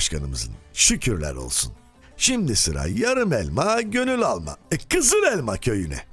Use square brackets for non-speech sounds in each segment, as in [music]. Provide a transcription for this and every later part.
Başkanımızın şükürler olsun. Şimdi sıra yarım elma gönül alma. E, Kızıl Elma köyüne.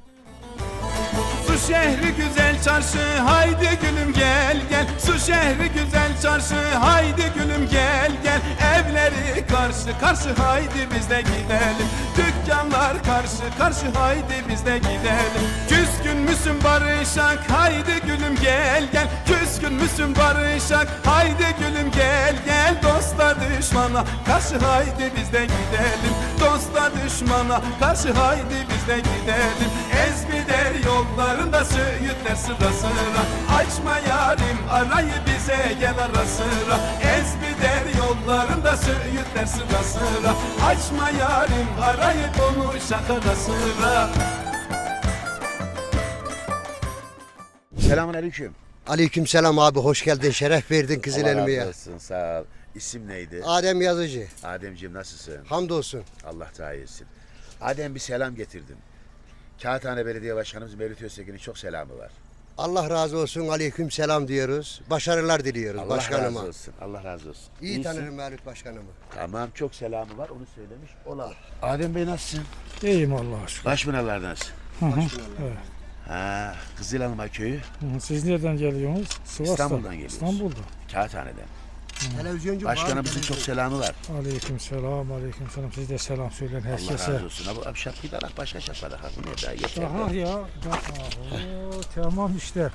Su şehri güzel çarşı haydi gülüm gel gel Su şehri güzel çarşı haydi gülüm gel gel. Evleri karşı karşı haydi biz de gidelim. Dükkanlar karşı karşı haydi biz de gidelim. Küskün müsün barışak haydi gülüm gel gel. Küskün müsün barışak haydi gülüm gel gel. Dosta düşmana karşı haydi biz de gidelim. Dosta düşmana karşı haydi biz de gidelim. Ezgider yollarında söğütler sıra sıra Açma yarim arayı bize gel ara sıra Ezgider yollarında söğütler sıra sıra Açma yarim arayı konuşak ara sıra Selamun aleyküm. Aleykümselam abi hoş geldin şeref verdin Kızıl Allah Elmi'ye. razı olsun sağ ol. İsim neydi? Adem Yazıcı Ademciğim nasılsın? hamdolsun. Allah daha iyisin. Adem bir selam getirdim. Kağıthane Belediye Başkanımız Mevlüt Öztekin'in çok selamı var. Allah razı olsun aleykümselam diyoruz. Başarılar diliyoruz Allah başkanıma. razı olsun. Allah razı olsun. İyi İyisin. tanırım Mevlüt başkanımı. Tamam çok selamı var onu söylemiş olalım. Adem Bey nasılsın? İyiyim Allah'a şükür. Başpınarlardınız. Ha, Kızılalma köyü Hı, Siz nereden geliyorsunuz? Sivas'tan. İstanbul'dan geliyoruz. İstanbul'da. Kağıthane'den. Televizyoncu Başkanımızın çok selamı var. Aleyküm selam, aleyküm selam. Siz de selam söyleyin Allah herkese. razı olsun. Abi, abi şapkayı da alak, başka şapka da. Bu ne daha yeter. Daha ya. Daha, Oo, tamam işte.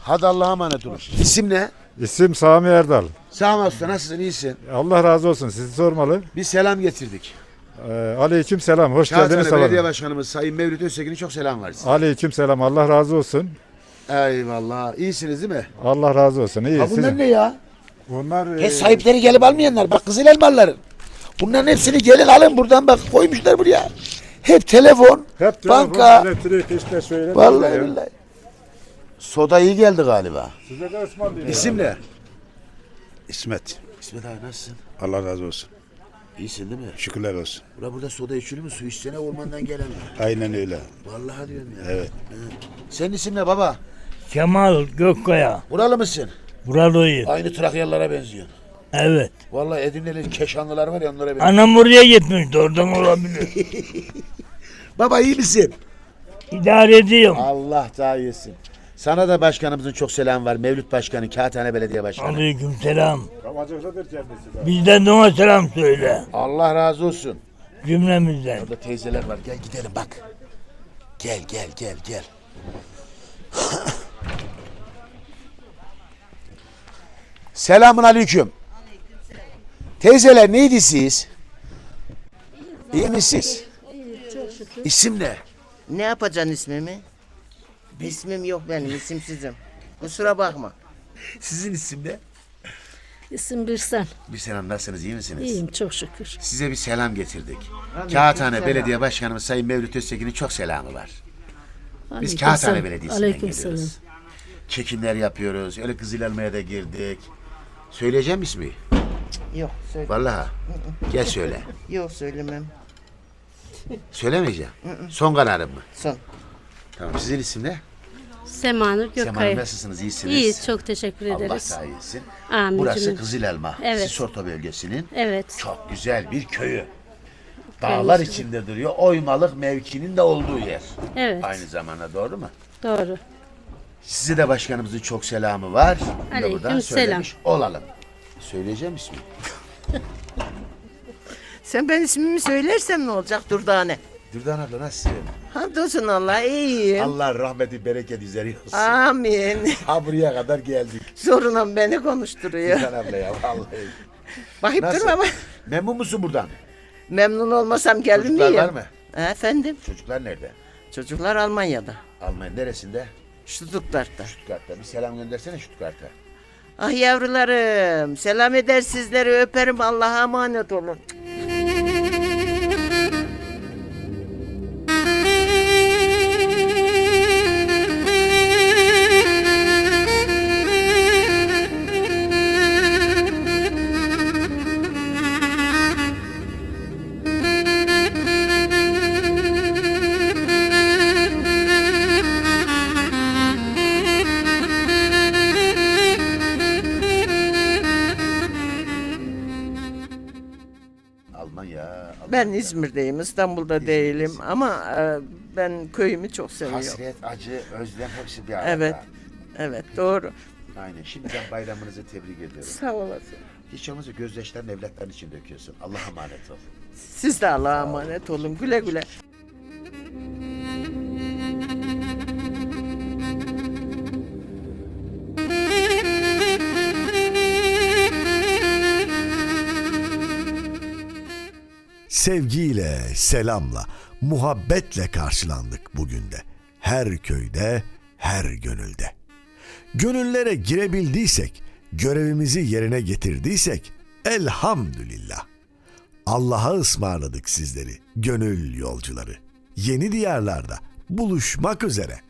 Hadi Allah'a emanet olun. İsim ne? İsim Sami Erdal. Sağ ol usta nasılsın iyisin? Allah razı olsun sizi sormalı. Bir selam getirdik. Ee, aleyküm selam. Hoş Kağıthane geldiniz Belediye salona. Başkanımız Sayın Mevlüt Öztekin'in çok selam var size. Aleyküm selam. Allah razı olsun. Eyvallah. İyisiniz değil mi? Allah razı olsun. İyi. Ha bunlar Sizin- ne ya? Bunlar He e, sahipleri gelip almayanlar. Bak kızıl elmalıların. Bunların hepsini gelin alın buradan bak koymuşlar buraya. Hep telefon, hep telefon, banka. elektrik işte şöyle. Vallahi billahi. Soda iyi geldi galiba. Size de ısmarlayayım. İsim ne? İsmet. İsmet abi nasılsın? Allah razı olsun. İyisin değil mi? Şükürler olsun. Ula burada soda içilir mi? Su içsene ormandan gelen mi? Aynen öyle. Vallahi diyorum ya. Evet. Senin isim ne baba? Kemal Gökkaya. Buralı mısın? Buralıyım. Aynı Trakyalılara benziyorsun. Evet. Vallahi Edirne'li Keşanlılar var ya onlara benziyorsun. Anam oraya gitmişti. Oradan olabilir. [laughs] Baba iyi misin? İdare ediyorum. Allah daha iyisin. Sana da başkanımızın çok selam var. Mevlüt Başkanı, Kağıthane Belediye Başkanı. Aleyküm selam. Bizden de ona selam söyle. Allah razı olsun. Cümlemizden. Orada teyzeler var. Gel gidelim bak. Gel gel gel gel. Selamun aleyküm. Teyzeler neydi siz? İyi misiniz? İsim ne? Ne yapacaksın ismimi? İsmim yok benim, isimsizim. Kusura bakma. Sizin isim ne? İsim Birsen. Bir selam nasılsınız iyi misiniz? İyiyim çok şükür. Size bir selam getirdik. Kağıthane Belediye Başkanımız Sayın Mevlüt Öztekin'in çok selamı var. Biz Aleyküm Kağıthane selam. Belediyesi'nden Aleyküm geliyoruz. selam. Çekimler yapıyoruz. Öyle Kızıl Elma'ya da girdik. Söyleyeceğim ismi? Yok, söyle. Vallahi. Gel söyle. [laughs] Yok söylemem. Söylemeyeceğim. Son kararım mı? Son. Tamam. Sizin isim ne? Semanur Sema Hanım nasılsınız? İyisiniz. İyi çok teşekkür Allah ederiz. daha iyisin. Amin. Burası cümle. Kızıl Elma. Evet. Sisorta bölgesinin Evet. çok güzel bir köyü. Dağlar içinde duruyor. Oymalık mevkinin de olduğu yer. Evet. Aynı zamanda doğru mu? Doğru. Size de başkanımızın çok selamı var. Bunu da Aleyküm buradan selam. söylemiş olalım. Söyleyeceğim ismi. [laughs] Sen ben ismimi söylersem ne olacak Durdane? Dürdan abla nasılsın? Hamdolsun Allah iyiyim. Allah rahmeti bereket üzeri olsun. Amin. Ha buraya kadar geldik. Sorunum beni konuşturuyor. Dürdan abla ya vallahi. Bakıp Nasıl? durma ama Memnun musun buradan? memnun olmasam gelir Çocuklar miyim? var mı? Ha, efendim? Çocuklar nerede? Çocuklar Almanya'da. Almanya neresinde? Stuttgart'ta. Stuttgart'ta. Bir selam göndersene Stuttgart'a. Ah yavrularım, selam eder sizleri öperim. Allah'a emanet olun. Almanya. Ben Almanya. İzmir'deyim, İstanbul'da İzmir'desin. değilim ama e, ben köyümü çok seviyorum. Hasret, acı, özlem hepsi bir arada. Evet. Evet, doğru. Aynen. Şimdiden bayramınızı tebrik ediyorum. Sağ olasın. Hiç olmazsa gözyaşlarını evlatların için döküyorsun. Allah'a emanet ol. Siz de Allah'a emanet olun. Güle güle. Sevgiyle, selamla, muhabbetle karşılandık bugün de. Her köyde, her gönülde. Gönüllere girebildiysek, görevimizi yerine getirdiysek elhamdülillah. Allah'a ısmarladık sizleri, gönül yolcuları. Yeni diyarlarda buluşmak üzere.